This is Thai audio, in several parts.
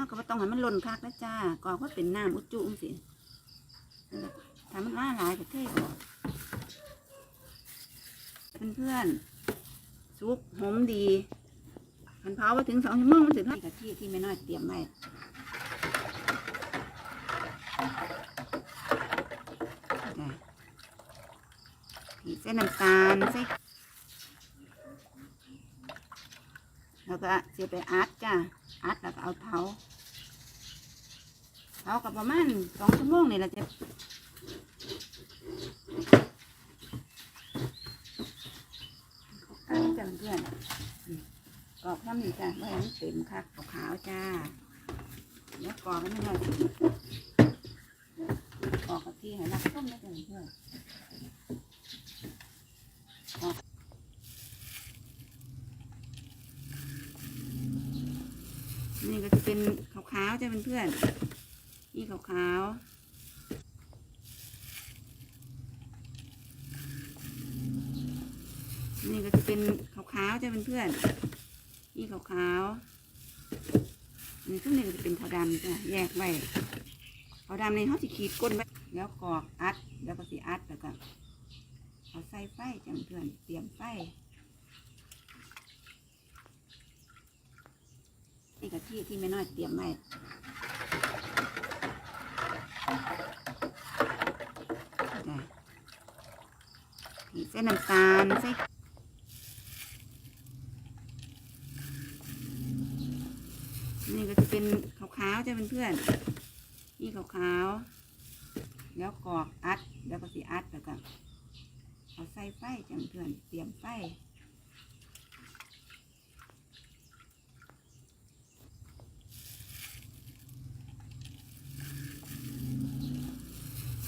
อ้าก็บ่ต้องให้มันหล่นคักนะจ้ากอกว่าเป็นน้ำอุจจุจังสิถ้ามันล่าหลายก็เทออกเพื่อนๆสุกหอมดี มันเผาไปถึงสองชั่วโมงมันถึงทอดกะทิที่แม่น้อยเตรียมไว้จ้ะนี่เส้นน้ำตาลใส่แล้วก็เสียไปอัดจ้ะอัดแล้วก็เอาเผา เผากับประมาณสองชั่วโมงนี่แหละเจะอันนี้จ้ะเพื่อนกรอบข้ามนี่จ้ะไว้ให้มันเต็มคักขาวจ้าแล้วกรอบมันไม่หน่อยกรอบกับที่ให้รักต้มนะจ้ะเพื่อนนี่ก็จะเป็นขาวๆจ้ะเพื่อน นี่ขาวๆ นี่ก็จะเป็นขาวๆจ้ะเพื่อนนี่ขาวๆนี่ทุกนี่ก็จะเป็นขาวดำจ้ะแยกไว้ขาวดำในเขาจะขีดก้นไว้แล้วกอกอัดแล้วก็สีอัดแล้วก็เอาใส่ไฟจ้ะเพื่อนเตรียมไฟนี่กะทิที่แม่น้อยเตรียมไว้ นี่เส้นน้ำตาลใส่นี่ก็จะเป็นขาวๆจะเพื่อนๆนี่ขาวๆแล้วกรอกอัดแล้วก็สีอัดแล้วก็เอาใส่ไฟจ้ะเพื่อนเตรียมไฟ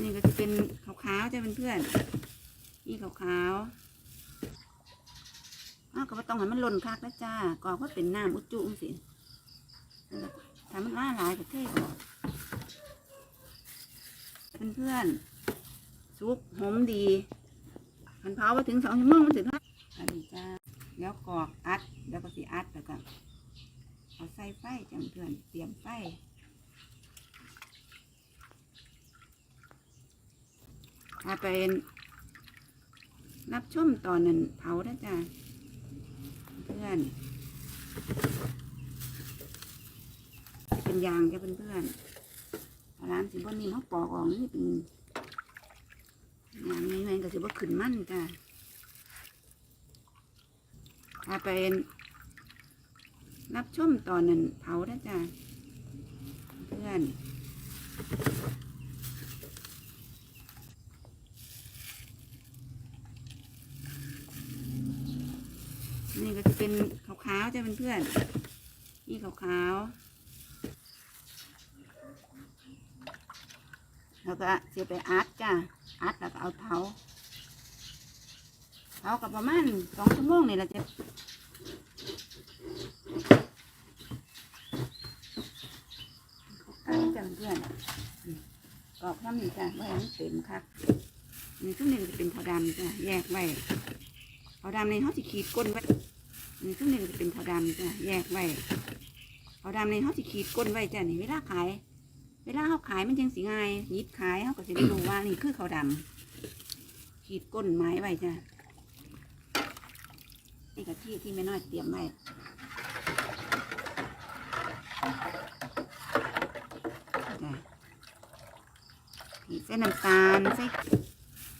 นี่ก็จะเป็นขาวๆจ้ะเพื่อน ๆนี่ขาวๆอ้าวก็บ่ต้องให้มันหล่นคักนะจ้ากรอกว่าเป็นน้ำอุจจุงสิถ้ามันล่าหลายก็เทออกเพื่อนๆสุกหอมดี มันเผาไปถึงสองชั่วโมงมันถึงทอดอันนี้จ้าแล้วกอกอัด แล้วก็สีอัดแล้วก็เอาใส่ไฟจังเพื่อนเตรียมไฟถ้าเป็น รับชมตอนนั้นเผานะจ้าเพื่อนเป็นยางจ้ะเพื่อนๆร้านสิบนนี้เขาปอกออกนี่เป็นยางไงๆก็สิบ่ขึ้นมั่นจ้ะถ้าเป็นรับชมตอนนั้นเผาได้จ้ะเพื่อน นี่ก็จะเป็นขาวๆจะเพื่อน นี่ขาวๆแล้วก็เสียไปอัดจ้ะอัดแล้วก็เอาเผาเผากับประมาณสองชั่วโมงนี่แหละจะอันจ้ะเพื่อนกรอบข้ามนี่จ้ะไว้ให้มันเต็มคักนี่ทุกนี่ก็จะเป็นขาวดำจ้ะแยกไว้ ขาวดำในเขาจะขีดก้นไว้นี่ทุกนี่ก็จะเป็นขาวดำจ้ะแยกไว้ขาวดำในเขาจะขีดก้นไว้จ้ะนี่เวลาขาย เวลาเขาขายมันจังสิง่ายยิบขายเขาก็จะได้รู้ว่านี่คือเขาวดำขีดก้นไม้ไว้จ้ะนี่กะทิที่แม่น้อยเตรียมไว้จ้ะนี่น้ำตาลใส่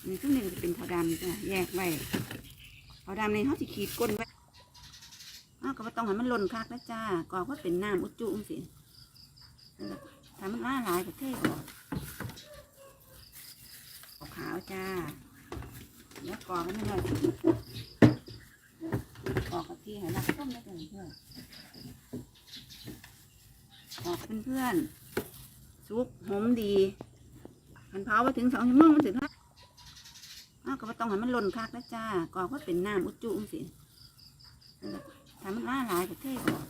นี่ทุกนี่ก็จะเป็นขาวดำจ้ะแยกไว้ ขาดำในเขาจะขีดก้นไว้อ้าวก็บ่ต้องให้มันหล่นคักนะจ้ากรอกว่าเป็นน้ำอุจจุจังสิถ้ามันล่าหลายก็เทออกออกขาวจ้าแล้วกรอกมันหน่อยกรอกกะทิให้รักต้มได้เลยเพื่อนกอกเพื่อนๆสุกหอมดี มันเผาไปถึงสองชั่วโมงมันถึงทอดอ้าว ก็ต้องให้มันหล่นคักนะจ้ากรอกว่าเป็นน้ำอุจจุจังสิถ้ามันล่าหลายก็เทออก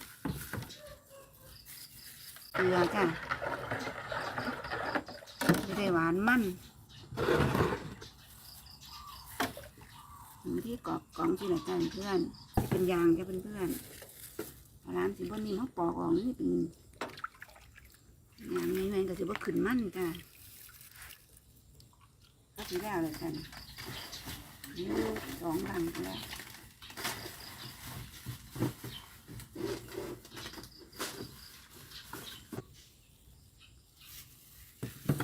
เกลือจ้ะจะได้หวานมันอยู่ที่กรอบกองที่ละจ้าเพื่อนเป็นยางจะเป็นเพื่อนร้านสิบวันนี้เขาปอกออกนี่เป็นอย่างนี้มันก็ถือว่าขึ้นมั่นจ้ะก็สีแล้เลยกัน สองดังแล้ว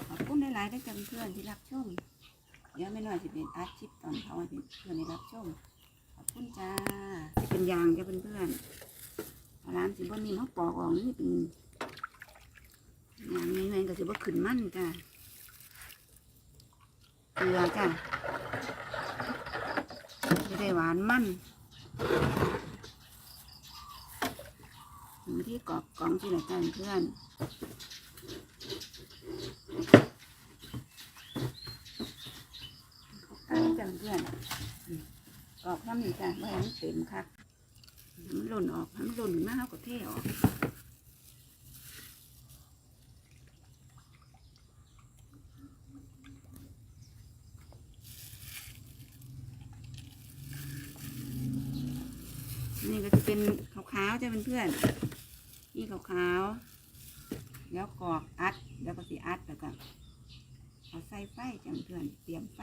ขอบคุณหลายๆด้วยกันเพื่อนที่รับชม เดี๋ยวไม่น้อยจะเป็นอาชีพตอนเขาให้เพื่อนได้รับชม ขอบคุณจ้าที่เป็นยางจ้ะเพื่อนๆร้านสิบนนี้เขาปอกออกนี่เป็นยางนี้มันก็จะว่าขึ้นมั่นจ้ะเกลือจ้ะจะ ได้หวานมั่นที่กรอบกล่องที่ไหนกันเพื่อนอันนี้จ้ะเพื่อนกรอบข้ามนี่จ้ะไม่ให้มันเต็มค่ะมันหล่นออกมันหล่นมากกว่าเทออก นี่ก็จะ เป็นขาวๆจะเป็นเพื่อนนี่ขาวๆแล้วกรอกอัด แล้วก็สีอัดแล้วก็เอาใส่ไฟจังเพื่อนเตรียมไฟ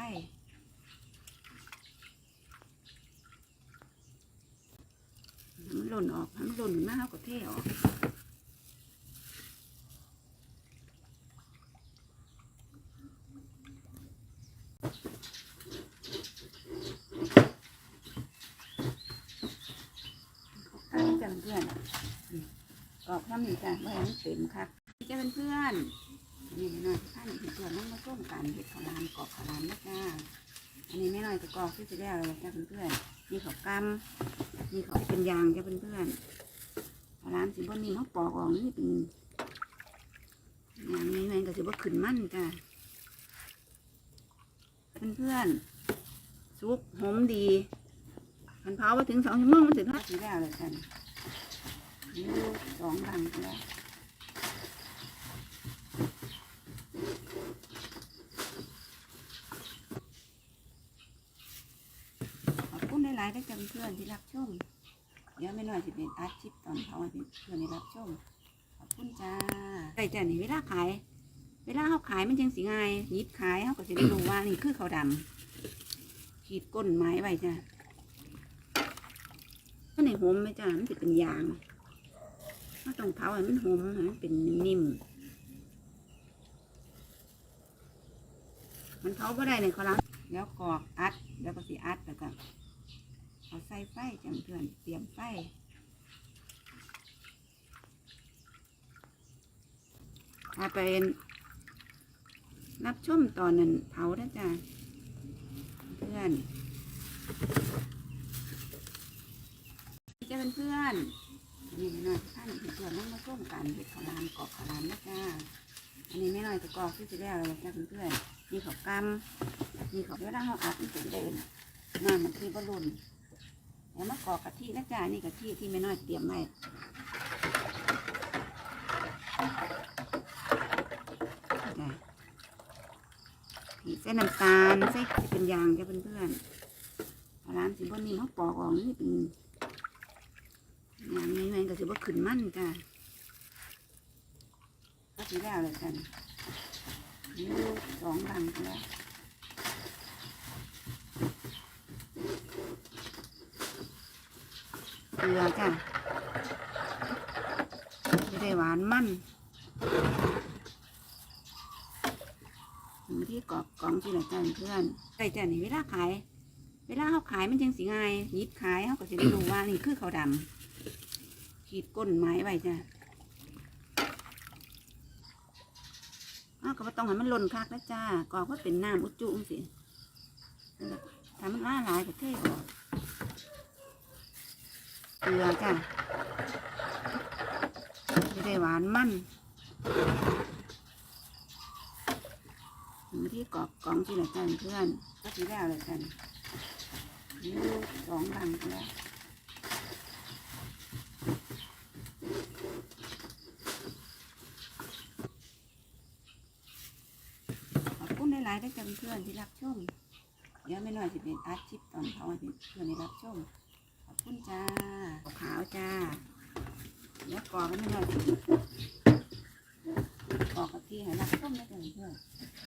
ให้มันหล่นออกให้มันหล่นมากกว่าก็เทออกอันนี้จะเป็นเพื่อนอืม กรอกน้ำหนึ่งจ้ะไม่ให้มันเต็มค่ะนี่จะเป็นเพื่อนนี่ไม่น้อยท่านเห็นเพื่อนนั่งมาส้มกันเห็ดข้าวหลามกรอกข้าวหลามนะจ้าอันนี้ไม่น้อยจะกรอกที่จะได้อะไรจ้ะเพื่อนนี่เขากำนี่เขาเป็นยางจ้ะเพื่อนข้าวหลามสิบนนี้เขาปอกออกนี่เป็นอย่างนี้มันก็จะว่าขึ้นมั่นจ้ะเพื่อนๆซุปหอมดีคันเผาไปถึงสองชั่วโมงมันถึงทอดสีแล้วเลยกัน สองดังแล้วขอบคุณหลายๆได้จำเพื่อนที่รับชม เดี๋ยวไม่น้อยจะเป็นอาชีพตอนเขาให้เพื่อนได้รับชม ขอบคุณจ้าได้จ้านี่เวลาขาย เวลาเขาขายมันจังสิง่ายยิบขายเขาก็จะได้รู้ว่านี่คือเขาดำขีดก้นไม้ไว้จ้าก็ในหมไหมจ้ามันจะเป็นยาง ก็ต้องเผาให้มันหอมให้มันเป็นนิ่มมันเผาก็ได้ในเขาล้างแล้วกรอกอัดแล้วก็สีอัดแล้วก็เอาใส่ไฟจังเพื่อนเตรียมไฟถ้าเป็นรับชมตอนนั้นเผาได้จ้ะเพื่อนจะเป็นเพื่อน นี่ไม่น้อยท่านเห็นเพื่อนนั่งมาส้มกันเห็ดขาวหลามกรอบขาวหลามนะจ้าอันนี้ไม่น้อยจะกอกที่จะได้อะไรจ้าเพื่อนๆนี่เขากำนี่เขาเวลาเขาอัดมันเป็นเดินน้ำมันคือบอลลูนแล้วมากอกกะทินะจ้านี่กะทิที่ไม่น้อยเตรียมไว้จ้ะนี่ใส่น้ำตาลใส่เป็นยางจ้าเพื่อนๆข้าวหลามสิบวันนี้เขาปอกออกนี่เป็น อย่างนี้มันก็จะว่าขึ้นมั่นจ้ะก็สีแล้วเลยกันนี่สองดังแล้วเกลือจ้ะจะได้หวานมั่นอยู่ที่กรอบกล่องที่ไหนจ้ะเพื่อนใส่จ้ะนี่เวลาขาย เวลาเขาขายมันจังสีง่ายยิบขายเขาก็จะได้รู้ว่านี่คือเขาดำ ขีดก้นไม้ไว้จ้ะอ้าวก็ต้องให้มันหล่นคักนะจ้ากอกว่าเป็นน้ำอุจจุงสิถ้ามันล่าหลายก็เทออกเกลือจ้ะจะได้หวานมั่นอยู่ที่กรอบกองที่ไหนจ้ะเพื่อนก็สีแล้วเลยกันนี่สองดังแล้ว ขอบคุณ หลายได้จำเพื่อนที่รับชม เดี๋ยวไม่น้อยจะเป็นอาชีพตอนเขาเป็นเพื่อนที่รับชม ขอบคุณจ้าขาวจ้าแล้วกรอกไม่น้อยกอกกับที่ให้รับชมได้เลยเพื่อน